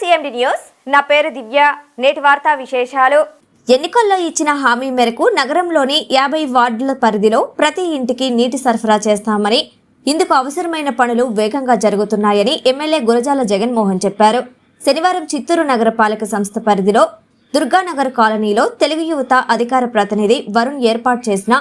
CMD news. నా పేరు దివ్య. నేటి వార్తా విశేషాలు. ఎన్నికల్లో ఇచ్చిన హామీ మేరకు నగరంలోని యాభై వార్డుల పరిధిలో ప్రతి ఇంటికి నీటి సరఫరా చేస్తామని ఇందుకు అవసరమైన పనులు వేగంగా జరుగుతున్నాయని ఎమ్మెల్యే గురజాల జగన్మోహన్ చెప్పారు. శనివారం చిత్తూరు నగరపాలక సంస్థ పరిధిలో దుర్గానగర్ కాలనీలో తెలుగు యువత అధికార ప్రతినిధి వరుణ్ ఏర్పాటు చేసిన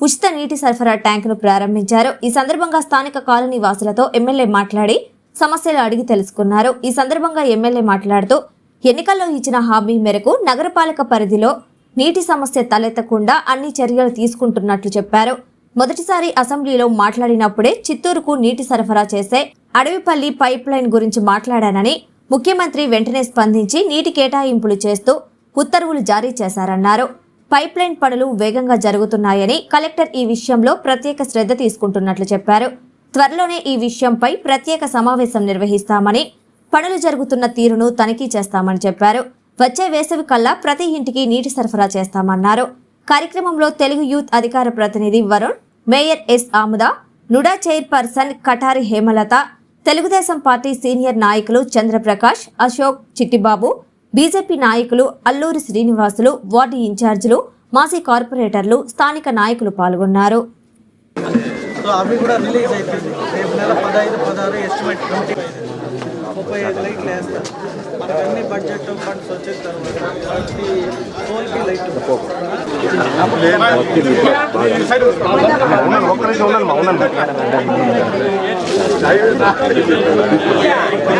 ఉచిత నీటి సరఫరా ట్యాంకును ప్రారంభించారు. ఈ సందర్భంగా స్థానిక కాలనీ వాసులతో ఎమ్మెల్యే మాట్లాడి సమస్యలు అడిగి తెలుసుకున్నారు. ఈ సందర్భంగా ఎమ్మెల్యే మాట్లాడుతూ ఎన్నికల్లో ఇచ్చిన హామీ మేరకు నగరపాలక పరిధిలో నీటి సమస్య తలెత్తకుండా అన్ని చర్యలు తీసుకుంటున్నట్లు చెప్పారు. మొదటిసారి అసెంబ్లీలో మాట్లాడినప్పుడే చిత్తూరుకు నీటి సరఫరా చేసే అడవిపల్లి పైప్ లైన్ గురించి మాట్లాడానని ముఖ్యమంత్రి వెంటనే స్పందించి నీటి కేటాయింపులు చేస్తూ ఉత్తర్వులు జారీ చేశారన్నారు. పైప్ లైన్ పనులు వేగంగా జరుగుతున్నాయని కలెక్టర్ ఈ విషయంలో ప్రత్యేక శ్రద్ధ తీసుకుంటున్నట్లు చెప్పారు. త్వరలోనే ఈ విషయంపై ప్రత్యేక సమావేశం నిర్వహిస్తామని పనులు జరుగుతున్న తీరును తనిఖీ చేస్తామని చెప్పారు. వచ్చే వేసవి కల్లా ప్రతి ఇంటికి నీటి సరఫరా చేస్తామన్నారు. కార్యక్రమంలో తెలుగు యూత్ అధికార ప్రతినిధి Varun mayor S Amuda NUDA chairperson Katari Hemalatha Telugu Desam party senior నాయకులు చంద్రప్రకాష్ అశోక్ చిట్టిబాబు బీజేపీ నాయకులు అల్లూరి శ్రీనివాసులు వార్డు ఇన్ఛార్జీలు మాజీ కార్పొరేటర్లు స్థానిక నాయకులు పాల్గొన్నారు. సో అవి కూడా రిలీజ్ అయిపోయింది. రేపు నెల పదహైదు పదహారు ఎస్టిమేట్ ట్వంటీ ముప్పై ఐదు లైట్లు వేస్తారు. మనకు అన్ని బడ్జెట్ ఫండ్స్ వచ్చిన తర్వాత ప్రతి పోల్కి లైట్ రాదు వాళ్ళు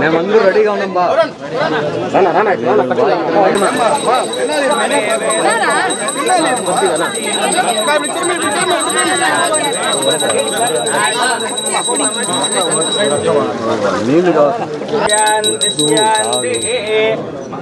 మేమందరూ రెడీగా ఉన్నాం బా. నీళ్ళు కావాలి.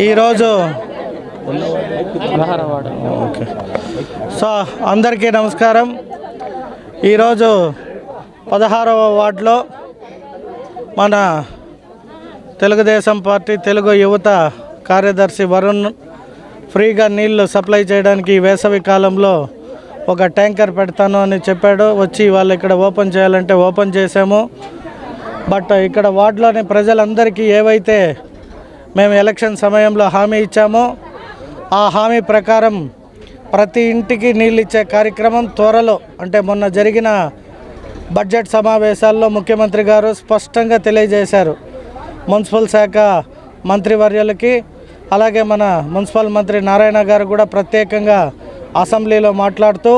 ఈరోజు ఓకే సో అందరికీ నమస్కారం. ఈరోజు పదహారవ వార్డులో మన తెలుగుదేశం పార్టీ తెలుగు యువత కార్యదర్శి వరుణ్ ఫ్రీగా నీళ్ళు సప్లై చేయడానికి వేసవి కాలంలో ఒక ట్యాంకర్ పెడతాను అని చెప్పాడు. వచ్చి వాళ్ళు ఇక్కడ ఓపెన్ చేయాలంటే ఓపెన్ చేసాము బట్ ఇక్కడ వార్డులోని ప్రజలందరికీ ఏవైతే మేము ఎలక్షన్ సమయంలో హామీ ఇచ్చామో ఆ హామీ ప్రకారం ప్రతి ఇంటికి నీళ్ళు ఇచ్చే కార్యక్రమం త్వరలో అంటే మొన్న జరిగిన బడ్జెట్ సమావేశాల్లో ముఖ్యమంత్రి గారు స్పష్టంగా తెలియజేశారు. మున్సిపల్ శాఖ మంత్రివర్యులకి అలాగే మన మున్సిపల్ మంత్రి నారాయణ గారు కూడా ప్రత్యేకంగా అసెంబ్లీలో మాట్లాడుతూ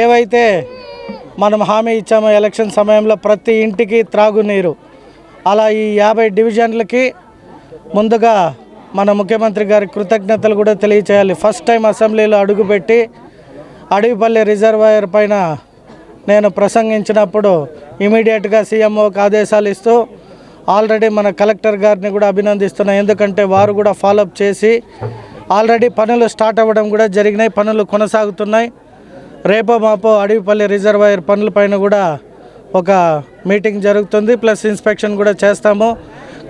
ఏవైతే మనం హామీ ఇచ్చామో ఎలక్షన్ సమయంలో ప్రతి ఇంటికి త్రాగునీరు అలా ఈ యాభై డివిజన్లకి ముందుగా మన ముఖ్యమంత్రి గారి కృతజ్ఞతలు కూడా తెలియచేయాలి. ఫస్ట్ టైం అసెంబ్లీలో అడుగుపెట్టి అడవిపల్లి రిజర్వాయర్ పైన నేను ప్రసంగించినప్పుడు ఇమీడియట్గా సీఎంఓకి ఆదేశాలు ఇస్తూ ఆల్రెడీ మన కలెక్టర్ గారిని కూడా అభినందిస్తున్నాం. ఎందుకంటే వారు కూడా ఫాలోఅప్ చేసి ఆల్రెడీ పనులు స్టార్ట్ అవ్వడం కూడా జరిగినాయి పనులు కొనసాగుతున్నాయి. రేపో మాపో అడవిపల్లి రిజర్వాయర్ పనులపైన కూడా ఒక మీటింగ్ జరుగుతుంది ప్లస్ ఇన్స్పెక్షన్ కూడా చేస్తాము.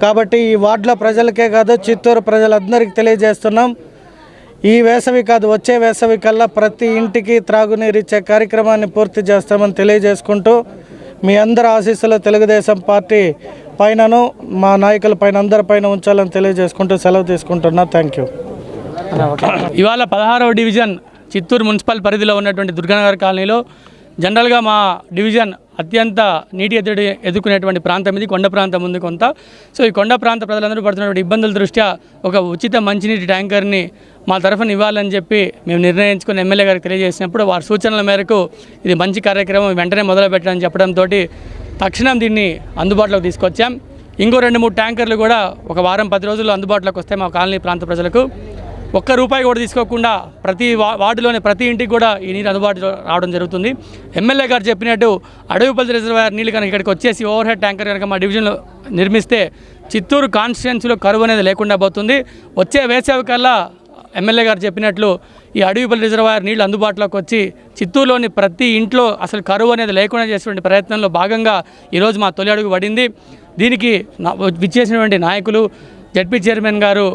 కాబట్టి ఈ వార్డుల ప్రజలకే కాదు చిత్తూరు ప్రజలందరికీ తెలియజేస్తున్నాం. ఈ వేసవి కాదు వచ్చే వేసవి కల్లా ప్రతి ఇంటికి త్రాగునీరు ఇచ్చే కార్యక్రమాన్ని పూర్తి చేస్తామని తెలియజేసుకుంటూ మీ అందరి ఆశీస్సులో తెలుగుదేశం పార్టీ పైనను మా నాయకుల పైన అందరి పైన ఉంచాలని తెలియజేసుకుంటూ సెలవు తీసుకుంటున్నా. థ్యాంక్ యూ ఇవాళ పదహారవ డివిజన్ చిత్తూరు మున్సిపల్ పరిధిలో ఉన్నటువంటి దుర్గానగర్ కాలనీలో జనరల్గా మా డివిజన్ అత్యంత నీటి ఎదురు ఎదుర్కొనేటువంటి ప్రాంతం ఇది కొండ ప్రాంతం ఉంది కొంత. సో ఈ కొండ ప్రాంత ప్రజలందరూ పడుతున్నటువంటి ఇబ్బందుల దృష్ట్యా ఒక ఉచిత మంచినీటి ట్యాంకర్ని మా తరఫున ఇవ్వాలని చెప్పి మేము నిర్ణయించుకుని ఎమ్మెల్యే గారికి తెలియజేసినప్పుడు వారి సూచనల మేరకు ఇది మంచి కార్యక్రమం వెంటనే మొదలుపెట్టాలని చెప్పడంతో తక్షణం దీన్ని అందుబాటులోకి తీసుకొచ్చాం. ఇంకో రెండు మూడు ట్యాంకర్లు కూడా ఒక వారం పది రోజుల్లో అందుబాటులోకి వస్తాయి మా కాలనీ ప్రాంత ప్రజలకు. ఒక్క రూపాయి కూడా తీసుకోకుండా ప్రతి వా వార్డులోని ప్రతి ఇంటికి కూడా ఈ నీరు అందుబాటులో రావడం జరుగుతుంది. ఎమ్మెల్యే గారు చెప్పినట్టు అడవిపల్లి రిజర్వాయర్ నీళ్ళు కనుక ఇక్కడికి వచ్చేసి ఓవర్ హెడ్ ట్యాంకర్ కనుక మా డివిజన్లో నిర్మిస్తే చిత్తూరు కాన్స్టిట్యున్సీలో కరువు అనేది లేకుండా పోతుంది. వచ్చే వేసవి కల్లా ఎమ్మెల్యే గారు చెప్పినట్లు ఈ అడవిపల్లి రిజర్వాయర్ నీళ్ళు అందుబాటులోకి వచ్చి చిత్తూరులోని ప్రతి ఇంట్లో అసలు కరువు అనేది లేకుండా చేసినటువంటి ప్రయత్నంలో భాగంగా ఈరోజు మా తొలి అడుగు పడింది. దీనికి విచ్చేసినటువంటి నాయకులు జడ్పీ చైర్మన్ గారు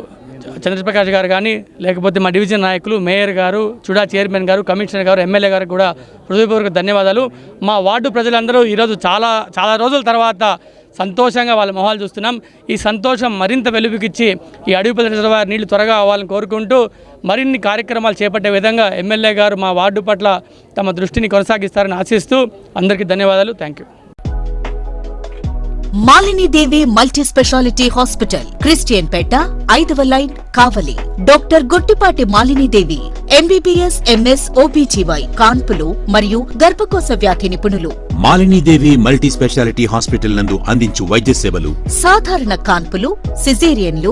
చంద్రప్రకాష్ గారు కానీ లేకపోతే మా డివిజన్ నాయకులు మేయర్ గారు చుడా చైర్మన్ గారు కమిషనర్ గారు ఎమ్మెల్యే గారు కూడా హృదయపూర్వక ధన్యవాదాలు. మా వార్డు ప్రజలందరూ ఈరోజు చాలా చాలా రోజుల తర్వాత సంతోషంగా వాళ్ళ మొహాలు చూస్తున్నాం. ఈ సంతోషం మరింత వెలుపుకిచ్చి ఈ అడవిపల్లి రిజర్వాయర్ నీళ్ళు త్వరగా అవ్వాలని కోరుకుంటూ మరిన్ని కార్యక్రమాలు చేపట్టే విధంగా ఎమ్మెల్యే గారు మా వార్డు పట్ల తమ దృష్టిని కొనసాగిస్తారని ఆశిస్తూ అందరికీ ధన్యవాదాలు. Thank you Malinidevi multi speciality hospital Christian Peta ఐదవ line Kavali. Doctor Gottipati Malinidevi MBBS MS OBGY కాన్పులు మరియు గర్భకోశ వ్యాధి నిపుణులు. మాలినీదేవి మల్టీ స్పెషాలిటీ హాస్పిటల్ నందు అందించు వైద్య సేవలు సాధారణ కాన్పులు సిజేరియన్లు